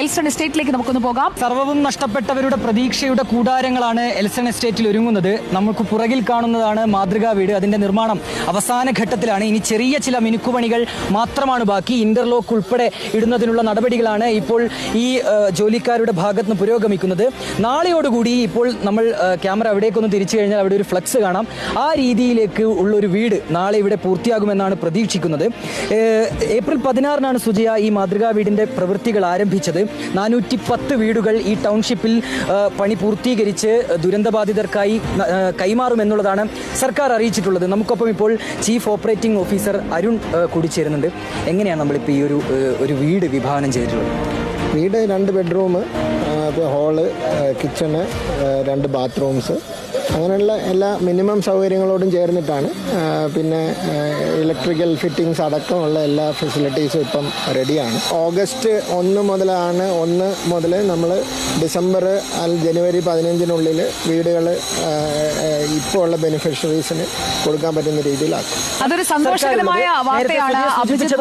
Elston എസ്റ്റേറ്റിലേക്ക് നമുക്കൊന്ന് പോകാം. സർവവും നഷ്ടപ്പെട്ടവരുടെ പ്രതീക്ഷയുടെ കൂടാരങ്ങളാണ് എൽസൺ എസ്റ്റേറ്റിൽ ഒരുങ്ങുന്നത്. നമുക്ക് പുറകിൽ കാണുന്നതാണ് മാതൃകാ വീട്. അതിന്റെ നിർമ്മാണം അവസാന ഘട്ടത്തിലാണ്. ഇനി ചെറിയ ചില മിനുക്കുപണികൾ മാത്രമാണ് ബാക്കി. ഇന്റർലോക്ക് ഉൾപ്പെടെ ഇടുന്നതിനുള്ള നടപടികളാണ് ഇപ്പോൾ ഈ ജോലിക്കാരുടെ ഭാഗത്ത് നിന്ന് പുരോഗമിക്കുന്നത്. നാളെയോടുകൂടി ഇപ്പോൾ നമ്മൾ ക്യാമറ അവിടേക്കൊന്ന് തിരിച്ചു കഴിഞ്ഞാൽ അവിടെ ഒരു ഫ്ലക്സ് കാണാം. ആ രീതിയിലേക്ക് ഉള്ള ഒരു വീട് നാളെ ഇവിടെ പൂർത്തിയാകുമെന്നാണ് പ്രതീക്ഷിക്കുന്നത്. ഏപ്രിൽ പതിനാറിനാണ് സുജയ ഈ മാതൃകാ വീടിന്റെ പ്രവൃത്തികൾ ആരംഭിച്ചത്. നാനൂറ്റി പത്ത് വീടുകൾ ഈ ടൗൺഷിപ്പിൽ പണി പൂർത്തീകരിച്ച് ദുരന്തബാധിതർക്കായി കൈമാറുമെന്നുള്ളതാണ് സർക്കാർ അറിയിച്ചിട്ടുള്ളത്. നമുക്കൊപ്പം ഇപ്പോൾ ചീഫ് ഓപ്പറേറ്റിംഗ് ഓഫീസർ അരുൺ കൂടിച്ചേരുന്നുണ്ട്. കൂടി ചേരുന്നുണ്ട് എങ്ങനെയാണ് നമ്മളിപ്പോൾ ഈ ഒരു ഒരു വീട് വിഭാവനം ചെയ്തിട്ടുള്ളത്? വീട് രണ്ട് ബെഡ്റൂം ഹോൾ കിച്ചണ് രണ്ട് ബാത്റൂംസ് അങ്ങനെയുള്ള എല്ലാ മിനിമം സൗകര്യങ്ങളോടും ചേർന്നിട്ടാണ് പിന്നെ ഇലക്ട്രിക്കൽ ഫിറ്റിംഗ്സ് അടക്കമുള്ള എല്ലാ ഫെസിലിറ്റീസും ഇപ്പം റെഡിയാണ് ഓഗസ്റ്റ് ഒന്ന് മുതലാണ് ഒന്ന് മുതൽ നമ്മൾ ഡിസംബർ അൽ ജനുവരി പതിനഞ്ചിനുള്ളിൽ വീടുകൾ ഇപ്പോൾ ഉള്ള ബെനിഫിഷ്യറീസിന് കൊടുക്കാൻ പറ്റുന്ന രീതിയിലാക്കും. അതൊരു സന്തോഷകരമായ വാർത്തയാണ് അഭിജിത്ത്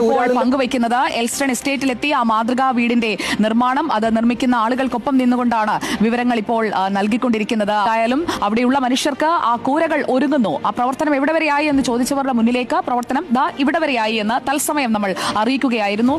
ഇപ്പോൾ പങ്കുവയ്ക്കുന്നത്. എൽസ്റ്റൺ എസ്റ്റേറ്റിലെത്തി ആ മാതൃകാ വീടിന്റെ നിർമ്മാണം. അത് നിർമ്മിക്കുന്ന ആളുകൾക്കൊപ്പം നിന്നുകൊണ്ടാണ് വിവരങ്ങൾ ഇപ്പോൾ നൽകിക്കൊണ്ടിരിക്കുന്നത്. ആയാലും അവിടെയുള്ള മനുഷ്യർക്ക് ആ കൂരകൾ ഒരുങ്ങുന്നു. ആ പ്രവർത്തനം എവിടെ വരെയായി എന്ന് ചോദിച്ചവരുടെ മുന്നിലേക്ക് പ്രവർത്തനം ദാ ഇവിടെ വരെയായി എന്ന് തത്സമയം നമ്മൾ അറിയിക്കുകയായിരുന്നു.